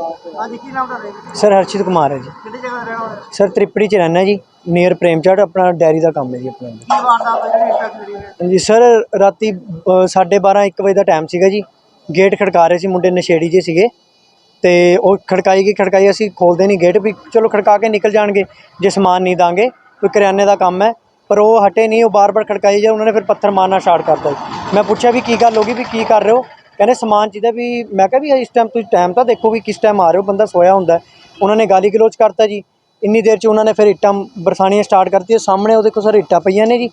ਹਾਂਜੀ ਕੀ ਨਾਮ ਤੁਹਾਡਾ ਜੀ? ਸਰ ਹਰਸ਼ਿਤ ਕੁਮਾਰ ਹੈ ਜੀ। ਕਿਹੜੀ ਜਗ੍ਹਾ ਰਹਿਣਾ ਹੋਇਆ ਸਰ ਤ੍ਰਿਪੜੀ ਚ ਰਹਿਣਾ ਜੀ ਨੀਅਰ ਪ੍ਰੇਮਚਾਟ ਆਪਣਾ ਡੈਰੀ ਦਾ ਕੰਮ ਹੈ ਜੀ ਆਪਣਾ। ਕੀ ਵਾਰਦਾਤ ਹੋਈ ਜਿਹੜੀ ਇੱਟਾਂ ਖੜੀ ਹੈ? ਹਾਂਜੀ ਸਰ ਰਾਤੀ 12:30 1 ਵਜੇ ਦਾ ਟਾਈਮ ਸੀਗਾ ਜੀ। ਗੇਟ ਖੜਕਾ ਰਹੇ ਸੀ ਮੁੰਡੇ ਨਸ਼ੇੜੀ ਜੇ ਸੀਗੇ। ਤੇ ਉਹ ਖੜਕਾਈ ਗਈ ਖੜਕਾਈ ਅਸੀਂ ਖੋਲਦੇ ਨਹੀਂ ਗੇਟ ਵੀ ਚਲੋ ਖੜਕਾ ਕੇ ਨਿਕਲ ਜਾਣਗੇ ਜੇ ਸਮਾਨ ਨਹੀਂ ਦਾਂਗੇ ਕੋਈ ਕਰਿਆਨੇ ਦਾ ਕੰਮ ਹੈ। ਪਰ ਉਹ ਹਟੇ ਨਹੀਂ ਉਹ ਬਾਰ-ਬਾਰ ਖੜਕਾਈ ਜਾ ਉਹਨਾਂ ਨੇ ਫਿਰ ਪੱਥਰ ਮਾਰਨਾ ਸਟਾਰਟ ਕਰਤਾ ਜੀ। ਮੈਂ ਪੁੱਛਿਆ ਵੀ ਕੀ ਗੱਲ ਹੋ ਗਈ ਵੀ ਕੀ ਕਰ ਰਹੇ ਹੋ? ਕਹਿੰਦੇ ਸਮਾਨ ਜਿਹਦਾ ਵੀ ਮੈਂ ਕਿਹਾ ਵੀ ਇਸ ਟਾਈਮ ਤੁਸੀਂ ਟਾਈਮ ਤਾਂ ਦੇਖੋ ਵੀ ਕਿਸ ਟਾਈਮ ਆ ਰਹੇ ਹੋ ਬੰਦਾ ਸੋਇਆ ਹੁੰਦਾ ਉਹਨਾਂ ਨੇ ਗਾਲੀ ਗਲੋਚ ਕਰਤਾ ਜੀ। ਇੰਨੀ ਦੇਰ ਚ ਉਹਨਾਂ ਨੇ ਫਿਰ ਇੱਟਾਂ ਬਰਸਾਣੀਆਂ ਸਟਾਰਟ ਕਰਤੀਆਂ ਸਾਹਮਣੇ ਉਹ ਦੇਖੋ ਸਰ ਇੱਟਾਂ ਪਈਆਂ ਨੇ ਜੀ।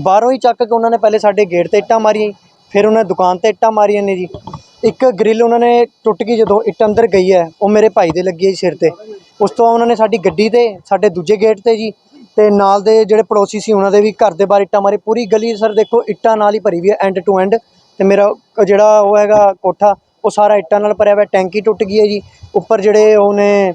ਬਾਹਰੋਂ ਹੀ ਚੱਕ ਕੇ ਉਹਨਾਂ ਨੇ ਪਹਿਲੇ ਸਾਡੇ ਗੇਟ ਤੇ ਇੱਟਾਂ ਮਾਰੀਆਂ ਜੀ, ਫਿਰ ਉਹਨਾਂ ਦੁਕਾਨ ਤੇ ਇੱਟਾਂ ਮਾਰੀਆਂ ਨੇ ਜੀ। ਇੱਕ ਗ੍ਰਿਲ ਉਹਨਾਂ ਨੇ ਟੁੱਟ ਗਈ ਜਦੋਂ ਇੱਟ ਅੰਦਰ ਗਈ ਹੈ ਉਹ ਮੇਰੇ ਭਾਈ ਦੇ ਲੱਗੀ ਹੈ ਜੀ ਸਿਰ ਤੇ। ਉਸ ਤੋਂ ਬਾਅਦ ਉਹਨਾਂ ਨੇ ਸਾਡੀ ਗੱਡੀ ਤੇ ਸਾਡੇ ਦੂਜੇ ਗੇਟ ਤੇ ਜੀ ਤੇ ਨਾਲ ਦੇ ਜਿਹੜੇ ਪੜੋਸੀ ਸੀ ਉਹਨਾਂ ਦੇ ਵੀ ਘਰ ਦੇ ਬਾਹਰ ਇੱਟਾਂ ਮਾਰੀ। ਪੂਰੀ ਗਲੀ ਸਰ ਦੇਖੋ ਇੱਟਾਂ ਨਾਲ ਹੀ ਭਰੀ ਵੀ ਹੈ ਐਂਡ ਟੂ ਐਂਡ ਤੇ ਮੇਰਾ ਜਿਹੜਾ ਉਹ ਹੈਗਾ ਕੋਠਾ ਉਹ ਸਾਰਾ ਇੱਟਾਂ ਨਾਲ ਭਰਿਆ ਹੋਇਆ ਟੈਂਕੀ ਟੁੱਟ ਗਈ ਹੈ ਜੀ। ਉੱਪਰ ਜਿਹੜੇ ਉਹਨੇ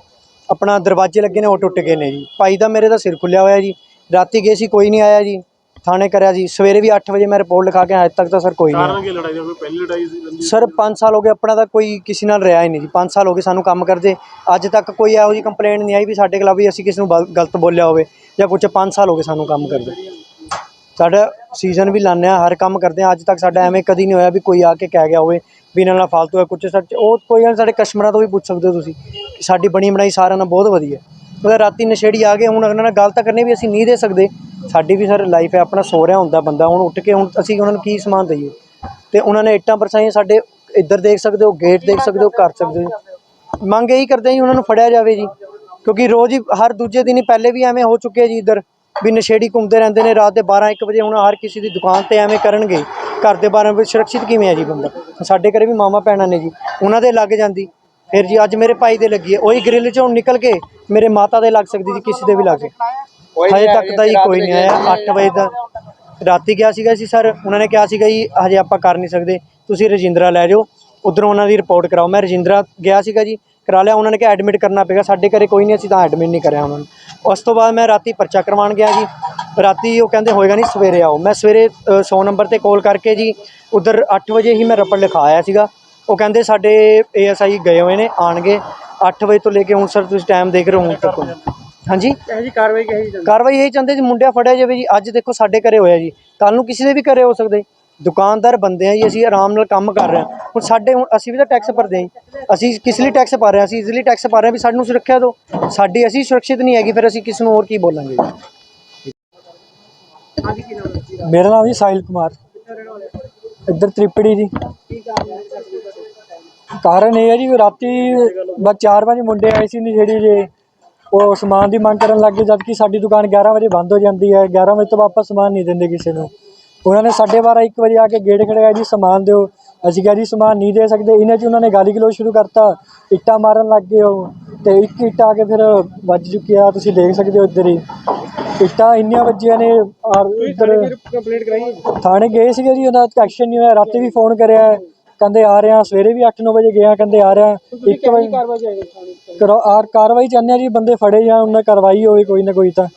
ਆਪਣਾ ਦਰਵਾਜ਼ੇ ਲੱਗੇ ਨੇ ਉਹ ਟੁੱਟ ਗਏ ਨੇ ਜੀ। ਭਾਈ ਦਾ ਮੇਰੇ ਦਾ ਸਿਰ ਖੁੱਲਿਆ ਹੋਇਆ ਜੀ। ਰਾਤੀ ਗਏ ਸੀ ਕੋਈ ਨਹੀਂ ਆਇਆ ਜੀ। ਥਾਣੇ ਕਰਿਆ ਜੀ। ਸਵੇਰੇ ਵੀ 8 ਵਜੇ ਮੈਂ ਰਿਪੋਰਟ ਲਿਖਾ ਕੇ ਆਇਆ ਅੱਜ ਤੱਕ ਤਾਂ ਸਰ ਕੋਈ ਨਹੀਂ ਕਾਰਨ ਕੀ ਲੜਾਈ ਦਾ ਕੋਈ ਪਹਿਲੀ ਲੜਾਈ ਸੀ ਸਰ 5 ਸਾਲ ਹੋ ਗਏ ਆਪਣਾ ਤਾਂ ਕੋਈ ਕਿਸੇ ਨਾਲ ਰਿਹਾ ਹੀ ਨਹੀਂ ਜੀ। 5 ਸਾਲ ਹੋ ਗਏ ਸਾਨੂੰ ਕੰਮ ਕਰਦੇ। ਅੱਜ ਤੱਕ ਕੋਈ ਇਹੋ ਜਿਹੀ ਕੰਪਲੇਂਟ ਨਹੀਂ ਆਈ ਵੀ ਸਾਡੇ ਖਿਲਾਫ ਵੀ ਅਸੀਂ ਕਿਸੇ ਨੂੰ ਗਲਤ ਬੋਲਿਆ ਹੋਵੇ ਜਾਂ ਕੁਝ 5 ਸਾਲ ਹੋ ਗਏ ਸਾਨੂੰ ਕੰਮ ਕਰਦੇ। ਸਾਡਾ ਸੀਜ਼ਨ ਵੀ ਲਾਉਂਦੇ ਹਾਂ, ਹਰ ਕੰਮ ਕਰਦੇ ਹਾਂ। ਅੱਜ ਤੱਕ ਸਾਡਾ ਐਵੇਂ ਕਦੀ ਨਹੀਂ ਹੋਇਆ ਵੀ ਕੋਈ ਆ ਕੇ ਕਹਿ ਗਿਆ ਹੋਵੇ, ਵੀ ਇਹਨਾਂ ਨਾਲ ਫਾਲਤੂ ਹੈ ਕੁਝ ਸੱਚ, ਉਹ ਕੋਈ ਗੱਲ ਸਾਡੇ ਕਸਟਮਰਾਂ ਤੋਂ ਵੀ ਪੁੱਛ ਸਕਦੇ ਹੋ ਤੁਸੀਂ ਕਿ ਸਾਡੀ ਬਣੀ ਬਣਾਈ ਸਾਰਿਆਂ ਨਾਲ ਬਹੁਤ ਵਧੀਆ। ਉਹਦਾ ਰਾਤੀ ਨਸ਼ੇੜੀ ਆ ਗਏ, ਹੁਣ ਉਹਨਾਂ ਨਾਲ ਗੱਲ ਤਾਂ ਕਰਨੀ ਵੀ ਅਸੀਂ ਨਹੀਂ ਦੇ ਸਕਦੇ। ਸਾਡੀ ਵੀ ਸਰ ਲਾਈਫ ਹੈ, ਆਪਣਾ ਸੋ ਰਿਹਾ ਹੁੰਦਾ ਬੰਦਾ। ਹੁਣ ਉੱਠ ਕੇ ਹੁਣ ਅਸੀਂ ਉਹਨਾਂ ਨੂੰ ਕੀ ਸਮਾਨ ਦਈਏ? ਤੇ ਉਹਨਾਂ ਨੇ ਇੱਟਾਂ ਪਰਸਾਈਆਂ ਸਾਡੇ, ਇੱਧਰ ਦੇਖ ਸਕਦੇ ਹੋ ਗੇਟ ਦੇਖ ਸਕਦੇ ਹੋ ਕਰ ਸਕਦੇ ਹੋ। ਮੰਗ ਇਹੀ ਕਰਦੇ ਹਾਂ ਜੀ, ਉਹਨਾਂ ਨੂੰ ਫੜਿਆ ਜਾਵੇ ਜੀ। ਕਿਉਂਕਿ ਰੋਜ਼ ਹੀ, ਹਰ ਦੂਜੇ ਦਿਨ ਹੀ ਪਹਿਲੇ ਵੀ ਐਵੇਂ ਹੋ ਚੁੱਕੇ ਜੀ ਇੱਧਰ। ਵੀ ਨਸ਼ੇੜੀ ਘੁੰਮਦੇ ਰਹਿੰਦੇ ਨੇ ਰਾਤ ਦੇ 12 1 ਵਜੇ ਹੁਣ ਹਰ ਕਿਸੇ ਦੀ ਦੁਕਾਨ ਤੇ ਐਵੇਂ ਕਰਨਗੇ। ਘਰ ਦੇ 12 ਵਜੇ ਸੁਰੱਖਿਅਤ ਕਿਵੇਂ ਹੈ ਜੀ ਬੰਦਾ? ਸਾਡੇ ਘਰੇ ਵੀ ਮਾਮਾ ਭੈਣਾਂ ਨੇ ਜੀ ਉਹਨਾਂ ਦੇ ਲੱਗ ਜਾਂਦੀ। ਫਿਰ ਜੀ ਅੱਜ ਮੇਰੇ ਭਾਈ ਦੇ ਲੱਗੀ ਹੈ ਉਹੀ ਗ੍ਰਿਲ ਚੋਂ ਨਿਕਲ ਕੇ ਮੇਰੇ ਮਾਤਾ ਦੇ ਲੱਗ ਸਕਦੀ ਜੀ ਕਿਸੇ ਦੇ ਵੀ ਲੱਗ ਸਕਦੀ ਹਜੇ ਤੱਕ ਤਾਂ ਜੀ ਕੋਈ ਨਹੀਂ ਆਇਆ 8 ਵਜੇ ਦਾ ਰਾਤੀ ਗਿਆ ਸੀਗਾ ਜੀ ਸਰ ਉਹਨਾਂ ਨੇ ਕਿਹਾ ਸੀਗਾ ਜੀ ਹਜੇ ਆਪਾਂ ਕਰ ਨਹੀਂ ਸਕਦੇ। ਤੁਸੀਂ ਰਜਿੰਦਰਾ ਲੈ ਜਾਓ ਉਧਰੋਂ ਉਹਨਾਂ ਦੀ ਰਿਪੋਰਟ ਕਰਾਓ। ਮੈਂ ਰਜਿੰਦਰਾ ਗਿਆ ਸੀਗਾ ਜੀ ਕਰਾ ਲਿਆ। ਉਹਨਾਂ ਨੇ ਕਿਹਾ ਐਡਮਿਟ ਕਰਨਾ ਪਏਗਾ। ਸਾਡੇ ਘਰੇ ਕੋਈ ਨਹੀਂ ਅਸੀਂ ਤਾਂ ਐਡਮਿਟ ਨਹੀਂ ਕਰਿਆ ਉਹਨਾਂ ਨੂੰ। ਉਸ ਤੋਂ ਬਾਅਦ ਮੈਂ ਰਾਤੀ ਪਰਚਾ ਕਰਵਾਉਣ ਗਿਆ ਜੀ। ਰਾਤੀ ਉਹ ਕਹਿੰਦੇ ਹੋਏਗਾ ਨਹੀਂ ਸਵੇਰੇ ਆਓ। ਮੈਂ ਸਵੇਰੇ 100 ਨੰਬਰ ਤੇ ਕਾਲ ਕਰਕੇ ਜੀ ਉਧਰ 8 ਵਜੇ ਹੀ ਮੈਂ ਰਪੜ ਲਿਖਾ ਆਇਆ ਸੀਗਾ। ਉਹ ਕਹਿੰਦੇ ਸਾਡੇ ਏਐਸਆਈ ਗਏ ਹੋਏ ਨੇ ਆਣਗੇ 8 ਵਜੇ ਤੋਂ ਲੈ ਕੇ ਹੁਣ ਸਰ ਤੁਸੀਂ ਟਾਈਮ ਦੇਖ ਰਹੇ ਹੋ ਹੁਣ ਤੱਕ। ਹਾਂਜੀ? ਇਹੋ ਜੀ ਕਾਰਵਾਈ ਕਹੀ ਜਾਂਦੀ ਕਾਰਵਾਈ ਇਹ ਚਾਹੁੰਦੇ ਜੀ ਮੁੰਡਿਆ ਫੜਿਆ ਜਾਵੇ ਜੀ। ਅੱਜ ਦੇਖੋ ਸਾਡੇ ਘਰੇ ਹੋਇਆ ਜੀ। ਕੱਲ ਨੂੰ ਕਿਸੇ ਦੇ ਵੀ ਘਰੇ ਹੋ ਸਕਦੇ। ਦੁਕਾਨਦਾਰ ਬੰਦੇ ਆ ਜੀ, ਅਸੀਂ ਆਰਾਮ ਨਾਲ ਕੰਮ ਕਰ ਰਹੇ ਹਾਂ। ਹੁਣ ਸਾਡੇ ਹੁਣ ਅਸੀਂ ਵੀ ਤਾਂ ਟੈਕਸ ਭਰਦੇ ਹਾਂ ਜੀ। ਅਸੀਂ ਕਿਸ ਲਈ ਟੈਕਸ ਭਰ ਰਹੇ ਹਾਂ? ਅਸੀਂ ਇਸ ਲਈ ਟੈਕਸ ਭਰ ਰਹੇ ਹਾਂ ਵੀ ਸਾਨੂੰ ਸੁਰੱਖਿਆ ਦਿਓ। ਸਾਡੀ ਅਸੀਂ ਸੁਰੱਖਿਅਤ ਨਹੀਂ ਹੈਗੀ, ਫਿਰ ਅਸੀਂ ਕਿਸ ਨੂੰ ਹੋਰ ਕੀ ਬੋਲਾਂਗੇ ਮੇਰਾ ਨਾਮ ਜੀ ਸਾਹਿਲ ਕੁਮਾਰ। ਇੱਧਰ ਤ੍ਰਿਪੜੀ ਜੀ। ਕਾਰਨ ਇਹ ਹੈ ਜੀ, ਰਾਤੀ ਬਸ ਚਾਰ ਪੰਜ ਮੁੰਡੇ ਆਏ ਸੀ ਜਿਹੜੀ ਜੇ ਉਹ ਸਮਾਨ ਦੀ ਮੰਗ ਕਰਨ ਲੱਗੇ ਜਦ ਕਿ ਸਾਡੀ ਦੁਕਾਨ 11 ਵਜੇ ਬੰਦ ਹੋ ਜਾਂਦੀ ਹੈ। 11 ਵਜੇ ਤੋਂ ਵਾਪਸ ਸਮਾਨ ਨਹੀਂ ਦਿੰਦੇ ਕਿਸੇ ਨੂੰ। ਉਹਨਾਂ ਨੇ 12:30 1 ਵਜੇ ਆ ਕੇ ਗੇਟ ਖੜਕਾਇਆ ਜੀ ਸਮਾਨ ਦਿਓ। ਅਸੀਂ ਕਿਹਾ ਜੀ ਸਮਾਨ ਨਹੀਂ ਦੇ ਸਕਦੇ। ਇਹਨਾਂ 'ਚ ਉਹਨਾਂ ਨੇ ਗਾਲੀ ਗਲੋਚ ਸ਼ੁਰੂ ਕਰਤਾ। ਇੱਟਾਂ ਮਾਰਨ ਲੱਗ ਗਏ ਉਹ। ਤੇ ਇੱਕ ਇੱਟ ਆ ਕੇ ਫਿਰ ਵੱਜ ਚੁੱਕੀ ਆ। ਤੁਸੀਂ ਦੇਖ ਸਕਦੇ ਹੋ ਇੱਧਰ ਹੀ। ਇੱਟਾਂ ਇੰਨੀਆਂ ਵੱਜੀਆਂ ਨੇ ਔਰ ਇੱਧਰ ਕੰਪਲੀਟ ਕਰਾਈ ਥਾਣੇ ਗਏ ਸੀਗੇ ਜੀ ਉਹਦਾ ਐਕਸ਼ਨ ਨਹੀਂ ਹੋਇਆ। ਰਾਤੀ ਵੀ ਫੋਨ ਕਰਿਆ। ਕਹਿੰਦੇ ਆ ਰਹੇ ਆ ਸਵੇਰੇ ਵੀ 8-9 ਵਜੇ ਗਿਆ ਕਹਿੰਦੇ ਆ ਰਹੇ। ਆ 1 ਵਜੇ ਕਰੋ ਆਰ ਕਾਰਵਾਈ ਚਾਹੁੰਦੇ ਆ ਜੀ ਬੰਦੇ ਫੜੇ ਜਾਣ ਉਹਨਾਂ ਕਾਰਵਾਈ ਹੋਵੇ ਕੋਈ ਨਾ ਕੋਈ ਤਾਂ।